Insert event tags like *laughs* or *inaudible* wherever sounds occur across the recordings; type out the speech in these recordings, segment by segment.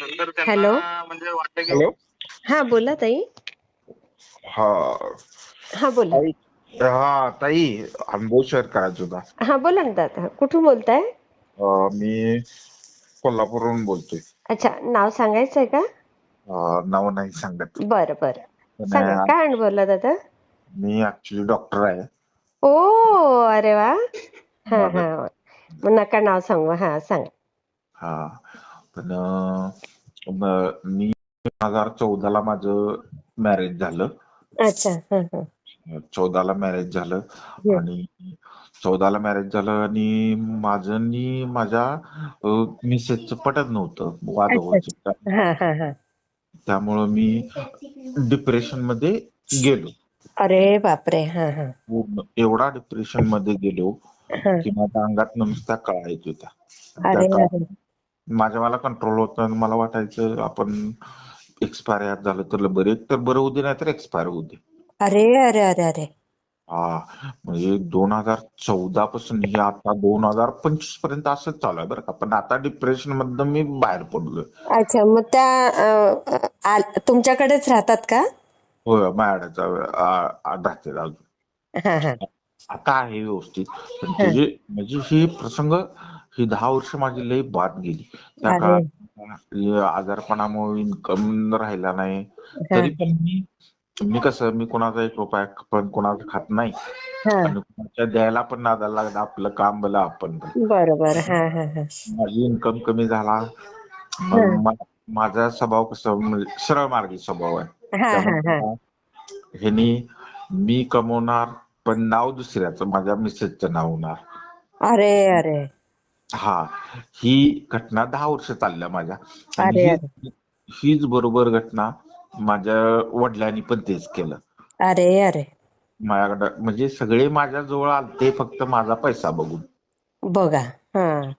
नंतर हॅलो? म्हणजे वाटलं की हॅलो. हा बोला ताई. हा. हा बोला. ताई हा ताई करायचा होता हा बोला ना दादा. कुठून बोलताय? अं, मी कोल्हापूरहून बोलतोय. अच्छा नाव सांगायचंय का? अं, नाव नाही सांगत. बरं बरं. पण, सांगा अं, काय अनुभवला दादा? मी ऍक्च्युली डॉक्टर आहे. ओ अरे वा. हा हा. मग नका नाव सांगू. हा सांगा. हा. पण अं, म- दोन हजार चौदाला माझं मॅरेज झालं. अच्छा हा हा. चौदाला मॅरेज झालं. आणि चौदाला मॅरेज झालं आणि माझं आणि माझ्या मिसेसचं पटत नव्हतं. वाद व्हायचे हा हा हा. त्यामुळं मी डिप्रेशनमध्ये गेलो. अरे बापरे हा हा. पूर्ण एवढा डिप्रेशनमध्ये गेलो हा. की माझ्या अंगात नुसत्या कळा येत होत्या. अरे अरे माझ्या मला कंट्रोल होत नाही. मला वाटायचं आपण एक्सपायर झालं तर बरं. एक तर बरं होऊ दे नाही तर एक्सपायर होऊ दे. अरे अरे अरे अरे. हा. म्हणजे दोन हजार चौदा पासून हे आता दोन हजार पंचवीसपर्यंत असंच चालू आहे बरं का. पण आता डिप्रेशन मधनं मी बाहेर पडलोय. अच्छा मग त्या अं, आ- तुमच्याकडेच राहतात का? होय मॅडचा राहते अजून. हा हा. आता आहे व्यवस्थित. पण म्हणजे ही प्रसंग ही दहा वर्ष माझी लई बाद गेली. त्या अरे. काळात आजारपणामुळे इन्कम राहिला नाही. तरी पण मी मी कसं मी कोणाचा एक रुपया पण कोणाचा खात नाही. हा. आणि कोणाच्या द्यायला पण नादाला लागला आपलं काम भलं आपण भलं. बरोबर. हा हा हा. माझी इन्कम कमी झाला. मग हं. मा- माझा स्वभाव कसं म्हणजे सरळ मार्गी स्वभाव आहे. हा हा त्यामुळे ह्यानी मी कमवणार पण नाव दुसऱ्याचं माझ्या मिसेसचं नाव होणार. अरे अरे. हा ही घटना दहा वर्ष चालल्या माझ्या. आणि अरे, ही- हीच बरोबर घटना माझ्या वडिलांनी पण तेच केलं. अरे अरे. माझ्याकडं म्हणजे सगळे माझ्या जवळ आलते फक्त माझा पैसा बघून. बघा हा.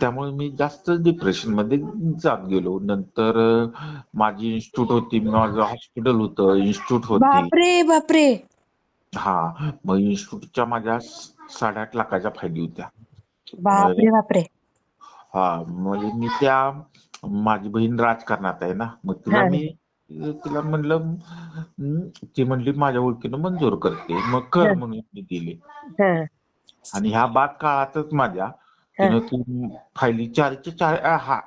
त्यामुळे मी जास्त डिप्रेशनमध्ये जात गेलो. नंतर अं, माझी इन्स्टिट्यूट होती माझं हॉस्पिटल होतं इन्स्टिट्यूट होती. बापरे बापरे. हा मग इन्स्टिट्यूटच्या माझ्या साडेआठ लाखाच्या फायदे होत्या. बापरे बापरे. हा म्हणजे मी त्या माझी बहीण राजकारणात आहे ना मग तिला हा. मी तिला म्हणलं हं, ती म्हणली माझ्या ओळखीनं मंजूर करते मग कर हा. म्हणून मी दिली. हा. आणि ह्या बाद काळातच माझ्या तिनं ती फायली चारच्या चार अं, हा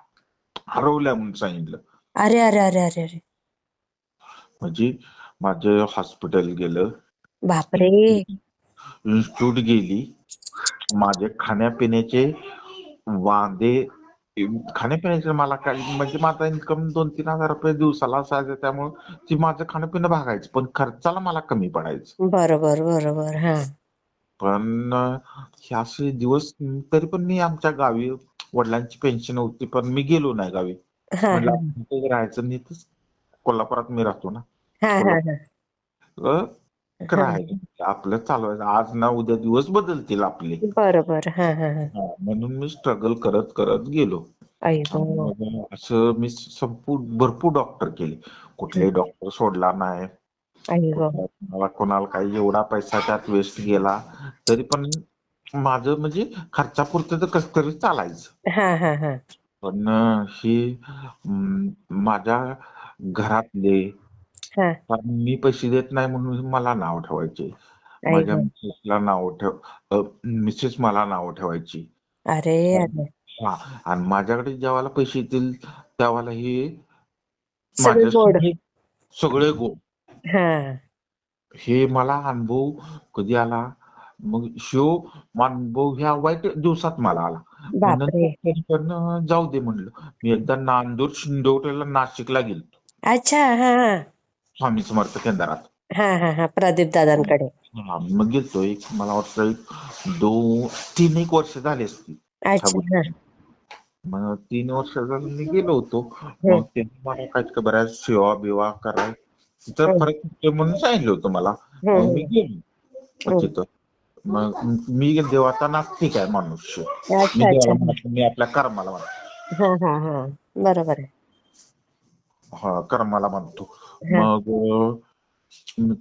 हरवल्या म्हणून सांगितलं. अरे अरे अरे अरे अरे. म्हणजे माझं हॉस्पिटल गेलं. बापरे. इन्स्टिट्यूट गेली. माझे खाण्यापिण्याचे वांदे खाण्यापिण्याचे मला काय म्हणजे माझा इन्कम दोन तीन हजार रुपये दिवसाला असायचं त्यामुळे ती माझं खाणंपिणं भागायचं पण खर्चाला मला कमी पडायचं. बरोबर बरोबर हा. पण हे असे दिवस तरी पण मी आमच्या गावी वडिलांची पेन्शन होती पण मी गेलो नाही गावी. राहायचं? नाही कोल्हापुरात मी राहतो ना. राहायचं *laughs* आपलं चालवायचं आज ना उद्या दिवस बदलतील आपले. बरोबर. म्हणून मी स्ट्रगल करत करत गेलो. असं मी संपूर्ण भरपूर डॉक्टर केले. कुठलेही डॉक्टर सोडला नाही. मला कोणाला काही एवढा पैसा त्यात वेस्ट गेला तरी पण माझं म्हणजे खर्चापुरतं तर कसं तरी चालायचं. हा हा हा. पण ही माझ्या घरातले हा. कारण मी पैसे देत नाही म्हणून मला नाव ठेवायचे. आई माझ्या गो. मिसेसला नाव ठेव मिसेस मला नाव ठेवायची. अरे अरे. हा. आणि माझ्याकडे जेव्हा पैसे येतील त्यावेळेला हे सगळे गोड. सगळे- सगळे गोड. हा. हे मला अनुभव कधी आला? मग शो अनुभव ह्या वाईट दिवसात मला आला. बापरे. नंतर पण अं, जाऊ दे म्हणलं. मी एकदा नांदूर शिंदोटेला नाशिकला गेलो अच्छा. हा हा. स्वामी समर्थ केंद्रात हा हा हा प्रदीप दादांकडे. हा, मग गेलतो एक मला वाटतं एक दोन तीन एक वर्ष झाली असती. अच्छा हा. मग तीन वर्ष झालं मी गेलो होतो. मग त्यांनी मला काय काय बऱ्याच सेवा बिवा कराय तिथं हम्म. फरक पडतोय म्हणून सांगितलं होतं मला. मग मी गेलो. हम्म. तिथं. मग मी देवाचा नास्तिक आहे मनुष्य. मी अच्छा. देवाला अच्छा म्हणत नाही, मी आपल्या कर्माला म्हणतो. हा हा हा. बरोबर आहे. हा कर्माला म्हणतो. मग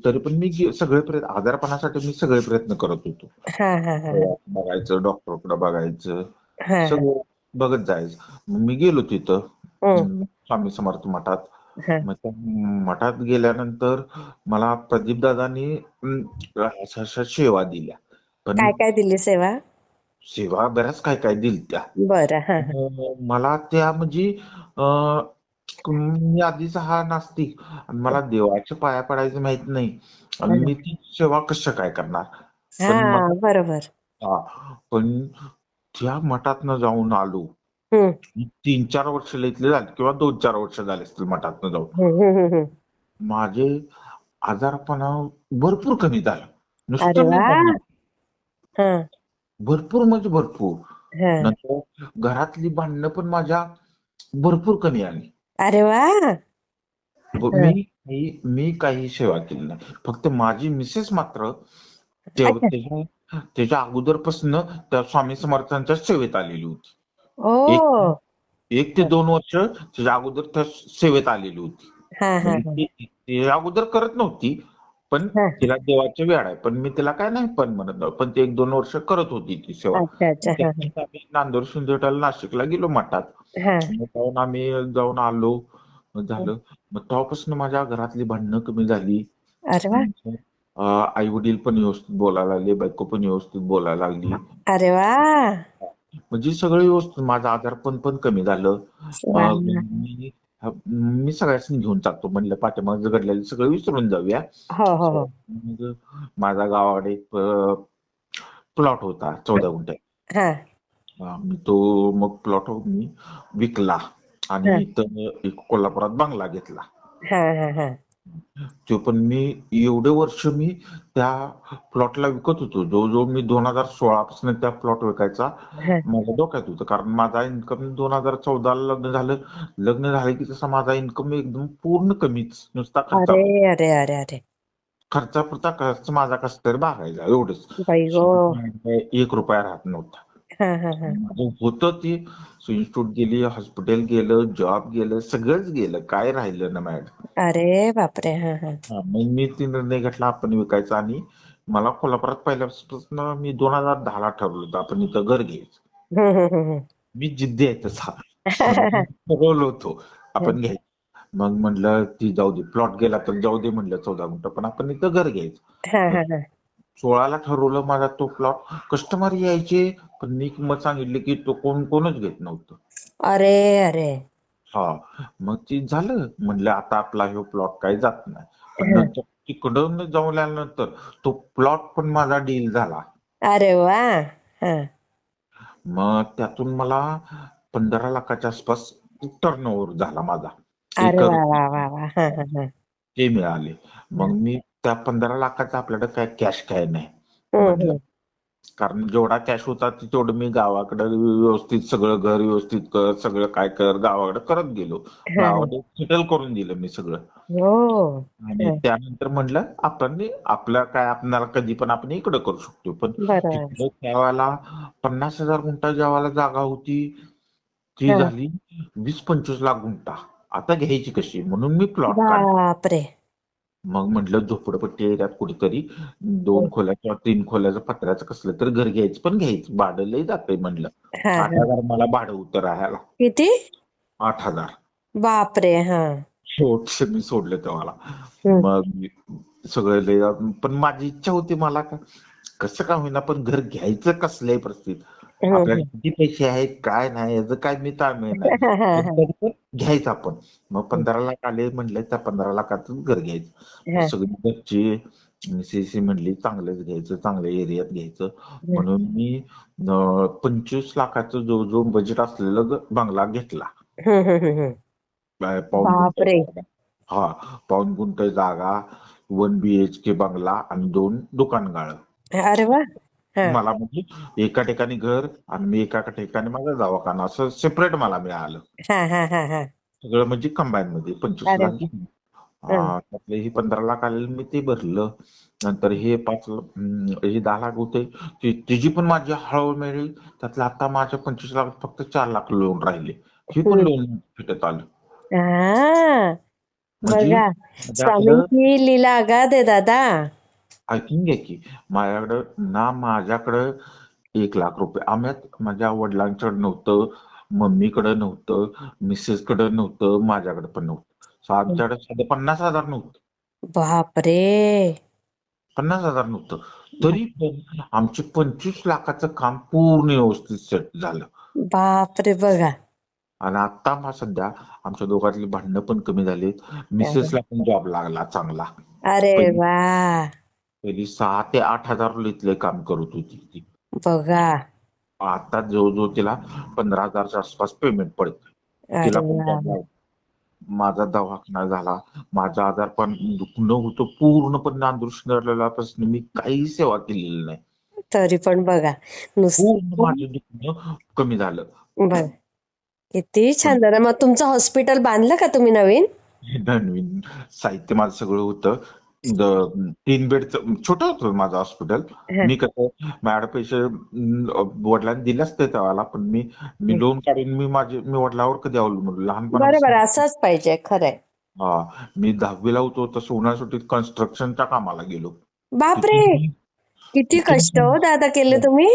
तरी पण मी सगळे प्रयत्न आजारपणासाठी मी सगळे प्रयत्न करत होतो. हा हा हा. बघायचं डॉक्टरकडे बघायचं सगळं बघत जायचं. मी गेलो तिथं. स्वामी समर्थ मठात. मग त्या मठात गेल्यानंतर मला प्रदीप दादांनी अशा अशा सेवा दिल्या. पण काय काय दिली सेवा? सेवा बऱ्याच काय काय हा. अं, मला त्या म्हणजे मी आधीच हा नास्तिक. आणि मला देवाच्या पाया पडायचं माहीत नाही. आणि मी ती सेवा कसं काय करणार? पण हा मग- बरोबर. हा, पण त्या मठातनं जाऊन आलो हम्म. तीन चार वर्ष इथले झाले किंवा दोन चार वर्ष झाले असतील मठातनं जाऊन. हम्म हम्म हम्म. माझे आजारपणा भरपूर कमी झाला. अरे नुसतं वा. नाही झालं. हा. भरपूर म्हणजे भरपूर. हा. नंतर घरातली भांडणं पण माझ्या भरपूर कमी आली. अरे वा. मी काही मी काही सेवा केली नाही. फक्त माझी मिसेस मात्र अच्छा. त्याच्या त्याच्या अगोदरपासून त्या स्वामी समर्थांच्या सेवेत आलेली होती. ओ. एक ते दोन वर्ष त्याच्या अगोदर त्या सेवेत आलेली होती. हा हा हा. ती- ती अगोदर करत नव्हती पण. तिला देवाची वेळ आहे. पण मी तिला काय नाही पण म्हणत नव्हतं पण ती एक दोन वर्ष करत होती ती सेवा. अच्छा अच्छा. हा त्यानंतर आम्ही नांदूर सिंधुटाला नाशिकला गेलो मठात. हा. मग जाऊन आम्ही जाऊन आलो. मग झालं. मग तेव्हापासून माझ्या घरातली भांडणं कमी झाली. अरे वा. आई वडील पण व्यवस्थित बोलायला लागले बायको पण व्यवस्थित बोलायला लागली. अरे वा. म्हणजे सगळं व्यवस्थित माझं आजारपण पण कमी झालं. मी मी सगळ्यांनी घेऊन टाकतो म्हणलं पाठीमागं घडलेलं सगळं विसरून जाऊया. हो हो हो. मग माझा गावाकडे एक प्लॉट होता चौदा गुंठे. मी तो मग प्लॉट मी विकला. आणि इथं कोल्हापुरात बंगला घेतला. हा हा हा. तो पण मी एवढे वर्ष मी त्या प्लॉटला विकत होतो. जवळजवळ मी दोन हजार सोळा पासून त्या प्लॉट विकायचा. माझ्या डोक्यात होतं. कारण माझा इन्कम दोन हजार चौदाला लग्न झालं. लग्न झालं की तसा माझा इन्कम एकदम पूर्ण कमीच. नुसता खर्चा अरे अरे अरे अरे. खर्चापुरता खर्च माझा कसा तरी भागायचा एवढंच एक रुपया राहत नव्हता. हा हा हा. होतं ते. इन्स्टिट्यूट गेली हॉस्पिटल गेलं जॉब गेलं सगळंच गेलं. काय राहिलं ना मॅडम? अरे बापरे हा हा. हा, मग मी ती निर्णय घेतला आपण विकायचा आणि मला कोल्हापुरात पहिल्यापासून मी दोन हजार दहाला ठरवलं होतं आपण इथं घर घ्यायचं. हम्म हम्म हम्म मी जिद्दी आहे तसा. ठरवलं होतो आपण घ्यायचं. मग म्हटलं ती जाऊ दे. प्लॉट गेला तर जाऊ दे म्हटलं चौदा गुंठ. पण आपण इथं घर घ्यायचं. हा हा हा. सोळाला ठरवलं माझा तो प्लॉट कस्टमर यायचे पण मी किंमत सांगितली की तो कोण कोणच घेत नव्हतं. अरे अरे. हा. मग ते झालं. म्हणलं आता आपला ह्यो प्लॉट काही जात नाही. पण हं. नंतर तिकडून जाऊन आल्यानंतर तो प्लॉट पण माझा डील झाला. अरे वा. हा. मग त्यातून मला पंधरा लाखाच्या आसपास टर्न ओव्हर झाला माझा. अरे एकर वा वा वा वा. हा हा हा. ते मिळाले. मग मी त्या पंधरा लाखाचा आपल्याकडे काय कॅश काय नाही. म्हटलं. कारण जेवढा कॅश होता ते तेवढं मी गावाकडे व्यवस्थित सगळं घर व्यवस्थित कर सगळं काय कर गावाकडे करत गेलो. गावाकडे सेटल करून दिलं मी सगळं. हो. आणि. त्यानंतर म्हणलं आपण आपल्या काय आपल्याला कधी पण आपण इकडे करू शकतो. पण त्यावेळेला पन्नास हजार गुंठा ज्या वेळेला जागा होती. ती. झाली वीस पंचवीस लाख गुंठा. आता घ्यायची कशी? म्हणून मी प्लॉट मग म्हटलं झोपडपट्टी एरियात कुठेतरी दोन हो. खोल्या किंवा तीन खोल्याचं पत्र्याचं कसलं तर घर घ्यायचं पण घ्यायचं. भाडं लय जातंय म्हणलं. हा आठ हा हजार मला भाडं होतं राहायला. किती? आठ हजार. बापरे हा. शेवटचे मी सोडले तेव्हाला. हम्म. मग सगळं लय पण माझी इच्छा होती मला का कसं का होईना पण घर घ्यायचं कसल्याही परिस्थितीत. हम्म, आपल्याला किती पैसे आहेत काय नाही याचं काय मी ताळमेळ नाही *laughs* हा, हा, पण तरी पण घ्यायचं आपण. मग पंधरा लाख आले म्हणले त्या पंधरा लाखातच घर घ्यायचं. हा. सगळी घरची मिसेस म्हणली चांगलंच घ्यायचं चांगल्या एरियात घ्यायचं. म्हणून मी अं, पंचवीस लाखाचं जो जो बजेट असलेलं ग- बंगला घेतला. हम्म, हम्म, हम्म, हम्म. अं, पाऊण गुंठ बापरे. जागा. हा पाऊण गुंठ जागा वन बीएचके बंगला आणि दोन दुकान गाळं अरे वा. हा मला म्हणजे एका ठिकाणी घर आणि मी एका ठिकाणी माझा दवाखाना. असं सेपरेट मला मिळालं. हा हा हा हा. सगळं म्हणजे कंबाईन मध्ये पंचवीस. लाख. हा, त्यातले हे पंधरा लाख आलेलं मी ते भरलं. नंतर हे पाच हे दहा लाख होते. तिची पण माझी हळूहळू मिळेल. त्यातलं आता माझ्या पंचवीस लाख फक्त चार लाख लोन राहिले. हे पण. लोन फिटत आलं. म्हणजे बघा स्वामींची लीला अगाध आहे दादा. ऐकून घ्या की. माझ्याकडं ना माझ्याकडं एक लाख रुपये. आम्यात माझ्या वडिलांकडे नव्हतं मम्मीकडे नव्हतं मिसेस कडे नव्हतं माझ्याकडे पण नव्हतं. आमच्याकडे साधं पन्नास हजार नव्हतं. बापरे! पन्नास हजार नव्हतं. तरी पण आमचे पंचवीस लाखाचं काम पूर्ण व्यवस्थित सेट झालं. बापरे! बघा. आणि आता सध्या आमच्या दोघातली भांडणं पण कमी झाली मिसेसला पण जॉब लागला चांगला. अरे वा! पहिली सहा ते आठ हजार इथले काम करत होती ती. बघा. आता जवळजवळ तिला पंधरा हजारच्या आसपास पेमेंट पडतं. अरे तिला पण. माझा दवाखाना झाला. माझा आजार पण दुखणं होतं पूर्णपणे नांदुरपासून मी काही सेवा केलेली नाही. तरी पण बघा. माझं दुखणं कमी झालं. किती छान दादा मग तुमचं हॉस्पिटल बांधलं का तुम्ही नवीन? नवीन साहित्य माझं सगळं होतं. तीन बेडचं छोटं होतं माझं हॉस्पिटल. हा. मी कसं पैसे अं, वडिलांनी दिले असते त्यावेळेला पण मी मी लोन काढून मी माझे मी वडिलांवर कधी अवलंबून लहानपणा बरोबर असंच पाहिजे खरंय हा मी दहावीला होतो तसं उन्हाळ्या सुट्टीत कन्स्ट्रक्शनच्या कामाला गेलो. बापरे! किती? कष्ट हो दादा केले तुम्ही?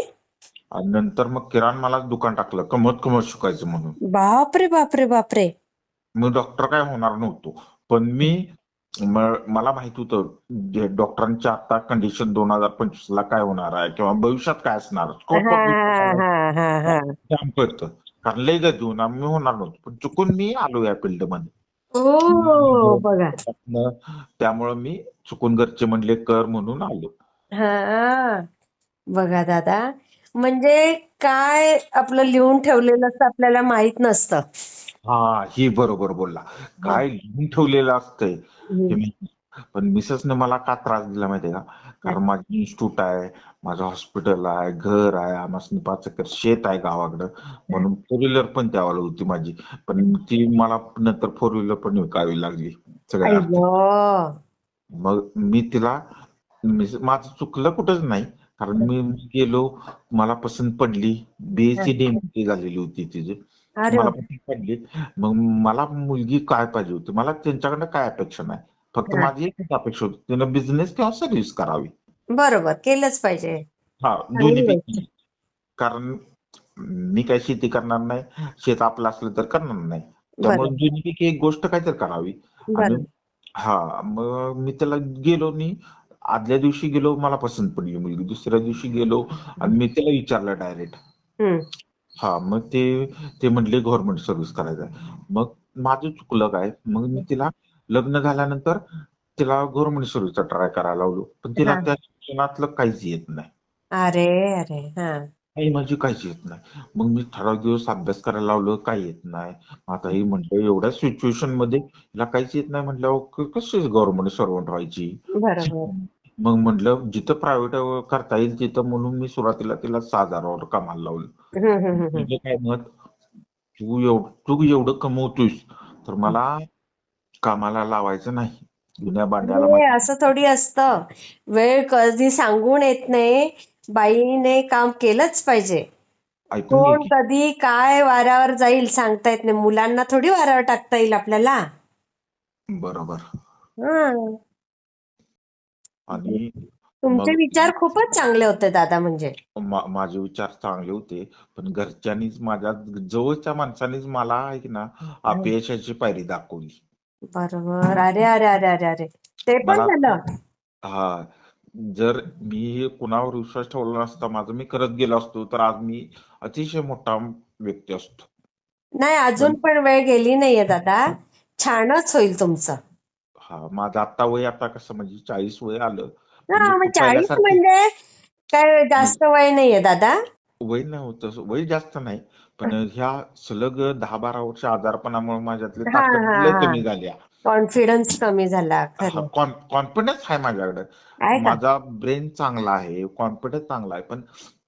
आणि नंतर मग किराण मला दुकान टाकलं कमत कमत शिकायचं म्हणून. बापरे बापरे बापरे. मी डॉक्टर काय होणार नव्हतो. पण म- मला माहीत होतं जे डॉक्टरांची आता कंडिशन दोन हजार पंचवीस ला काय होणार आहे किंवा भविष्यात काय असणार? काम कारण लय गती मी होणार नव्हतो. पण चुकून मी आलो या फील्डमध्ये ओ बघा. त्यातनं- त्यामुळं मी चुकून घरचे म्हणले कर म्हणून आलो. बघा दादा. म्हणजे काय आपलं लिहून ठेवलेलं असतं आपल्याला माहीत नसतं. हा ही बरोबर बोलला. काय लिहून ठेवलेलं असतंय? हे मी पण मिसेसने मला का त्रास दिला माहितीये का? कारण माझी इन्स्टिट्यूट आहे माझं हॉस्पिटल आहे घर आहे आम्हाला पाच एकर शेत आहे गावाकडं. म्हणून फोर व्हीलर पण त्यावेळेला होती माझी. पण ती मला नंतर फोर व्हीलर पण विकावी लागली. सगळ्या. अय्यो मग मी तिला माझं चुकलं कुठंच नाही. कारण मी गेलो मला पसंत पडली. बीएससी झालेली होती तिची. मला पसंत पडली. मग मला मुलगी काय पाहिजे होती? मला त्यांच्याकडनं काय अपेक्षा नाही. फक्त. माझी एकच अपेक्षा होती. तिनं बिझनेस किंवा सर्व्हिस करावी. बरोबर. केलंच पाहिजे. हा दोन्ही कारण मी काय शेती करणार नाही. शेत आपलं असलं तर करणार नाही. त्यामुळे दोन्हीपैकी एक गोष्ट काहीतरी करावी. आणि हा मग मी त्याला गेलो मी आदल्या दिवशी गेलो मला पसंत पडली मुलगी. दुसऱ्या दिवशी गेलो आणि मी त्याला विचारलं डायरेक्ट हा मग ते ते म्हणले गव्हर्नमेंट सर्व्हिस करायचं आहे. मग माझं चुकलं काय? मग मी तिला लग्न झाल्यानंतर तिला गव्हर्नमेंट सर्व्हिसचा ट्राय करायला लावलो. पण तिला हा. त्या शिक्षणातलं काहीच येत नाही. अरे अरे हा. काही माझी काहीच येत नाही. मग मी ठराविक दिवस अभ्यास करायला लावलं काही येत नाही. आता ही म्हणते एवढ्या सिच्युएशनमध्ये हिला काहीच येत नाही म्हटल्यावर क- कशी गव्हर्नमेंट सर्वंट व्हायची बरोबर. मग म्हटलं जिथं प्रायव्हेट करता येईल तिथं म्हणून मी सुरुवातीला तिला सहा हजारावर कामाला लावलं. तुझं काय मत? तू एवढं तू एवढं कमवतोयस तर मला कामाला लावायचं नाही. जुन्या माझ्या- असं थोडी असतं. वेळ कधी सांगून येत नाही. बाईने काम केलंच पाहिजे. कोण कधी काय वाऱ्यावर जाईल सांगता येत नाही. मुलांना थोडी वाऱ्यावर टाकता येईल आपल्याला. बरोबर. हं. आणि तुमचे मग- विचार खूपच चांगले होते दादा म्हणजे. मा- माझे विचार चांगले होते पण घरच्यांनीच माझ्या जवळच्या माणसानीच मला आहे की ना अपयशाची पायरी दाखवली. बरोबर. अरे अरे अरे अरे अरे. ते पण मला- झालं. हा. जर मी कुणावर विश्वास ठेवला नसता माझं मी करत गेलो असतो तर आज मी अतिशय मोठा व्यक्ती असतो. नाही अजून पण वेळ गेली नाहीये दादा. छानच होईल तुमचं. हा माझं आता वय आता कसं म्हणजे चाळीस वय आलं. हा म्हणजे मग चाळीस पहिल्यासारखी- म्हणजे काय जास्त वय नाहीये दादा? वय नव्हतं वय जास्त नाही. पण ह्या सलग दहा बारा वर्ष आजारपणामुळे माझ्यातली हा, ताकद हा, लय हा. कमी झाली. कॉन्फिडन्स कमी झाला खरं कॉन्फिडन्स आहे माझ्याकडे. आहे का? माझा ब्रेन चांगला आहे कॉन्फिडन्स चांगला आहे पण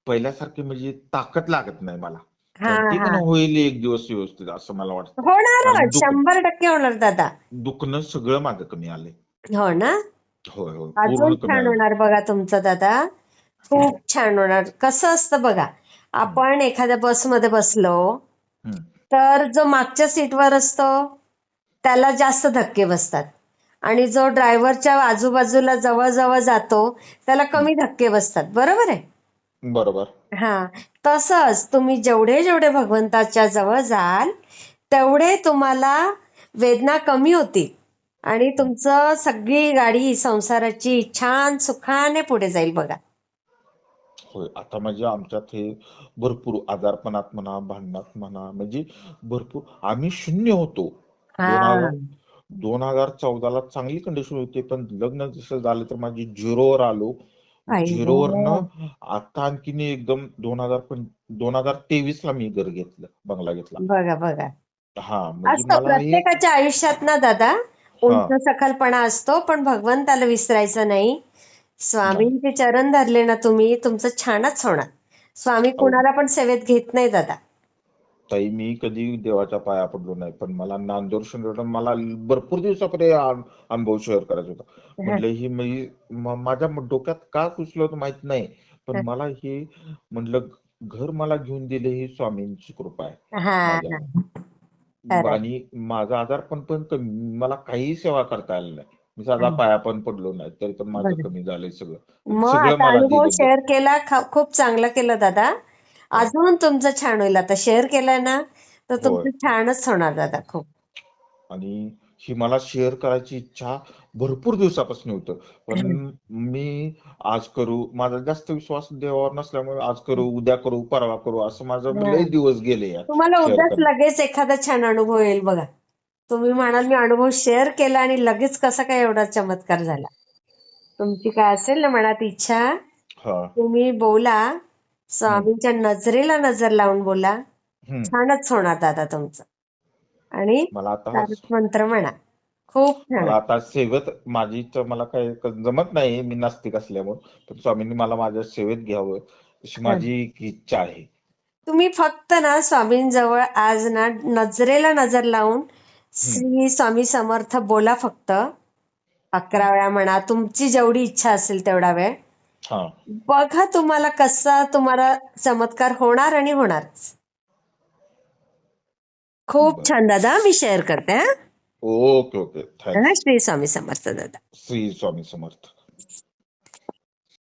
पहिल्यासारखी म्हणजे ताकद लागत नाही मला. होईल एक दिवस व्यवस्थित असं मला वाटतं. होणार दुख- शंभर टक्के होणार दादा. दुखणं सगळं माझं कमी आलंय. हो ना? होय होय. अजून पूर्ण कमी छान आलंय. होणार बघा तुमचं दादा. खूप छान होणार. कसं असतं बघा आपण एखाद्या बसमध्ये बसलो हम्म. तर जो मागच्या सीटवर असतो त्याला जास्त धक्के बसतात. आणि जो ड्रायव्हरच्या आजूबाजूला जवळ जवळ जातो त्याला कमी धक्के बसतात. बरोबर आहे? बरोबर. हा तसंच तुम्ही जेवढे जेवढे भगवंताच्या जवळ जाल तेवढे तुम्हाला वेदना कमी होतील. आणि तुमचं सगळी गाडी संसाराची छान सुखाने पुढे जाईल बघा. होय आता म्हणजे आमच्यात हे भरपूर आजारपणात म्हणा भांडणात म्हणा म्हणजे भरपूर आम्ही शून्य होतो. दोन हजार हजार चौदाला चांगली कंडिशन होती पण लग्न जसं झालं तर माझी झिरोवर आलो. झिरोवरनं आता आणखीन एकदम दोन हजार पण दोन हजार तेवीस ला मी घर घेतलं बंगला घेतला. बघा बघा. हा म्हणजे असतं मला हे प्रत्येकाच्या आयुष्यात ना दादा? उंच सखलपणा असतो पण भगवंताला विसरायचं नाही. स्वामींचे चरण धरले ना तुम्ही तुमचं छानच होणार. स्वामी कुणाला पण सेवेत घेत नाही दादा. ताई मी कधी देवाच्या पाया पडलो नाही पण मला नांदूर शनिवार मला भरपूर दिवसापर्यंत अनुभव शेअर करायचा होता. म्हटलं ही मी माझ्या डोक्यात का सुचलं होतं माहीत नाही पण मला हे म्हटलं घर मला घेऊन दिले ही स्वामींची कृपा आहे. आणि माझा आजार पण पण मला काही सेवा करता आली नाही. मी साधा पाया पण पडलो नाही तरी पण माझं. कमी झालंय सगळं. सगळं मला शेअर केला खूप चांगलं केलं दादा. अजून तुमचं छान होईल. आता शेअर केलं ना तर तुमचं छानच होणार दादा खूप. आणि ही मला शेअर करायची इच्छा भरपूर दिवसापासून होतं. पण मी आज करू माझा जास्त विश्वास देवावर नसल्यामुळे आज करू उद्या करू परवा करू असं माझं हम्म. लय दिवस गेले तुम्हाला उद्याच. लगेच एखादा छान अनुभव येईल बघा. तुम्ही म्हणाल मी अनुभव शेअर केला आणि लगेच कसा काय एवढा चमत्कार झाला. तुमची काय असेल ना मनात इच्छा हा. तुम्ही बोला. स्वामींच्या नजरेला नजर लावून बोला. छानच होणार दादा तुमचं. आणि मला आता मंत्र म्हणा. खूप छान. आता सेवेत माझी इच्छा मला काही जमत नाही मी नास्तिक असल्यामुळे. पण स्वामींनी मला माझ्या सेवेत घ्यावं अशी माझी इच्छा आहे. तुम्ही फक्त ना स्वामींजवळ आज ना नजरेला नजर लावून श्री स्वामी समर्थ बोला फक्त. अकरा वेळा म्हणा तुमची जेवढी इच्छा असेल तेवढा वेळ. बघा तुम्हाला कसा तुम्हाला चमत्कार होणार आणि होणारच खूप. छान दादा मी शेअर करते हा. Okay okay. श्री स्वामी समर्थ दादा. श्री स्वामी समर्थ.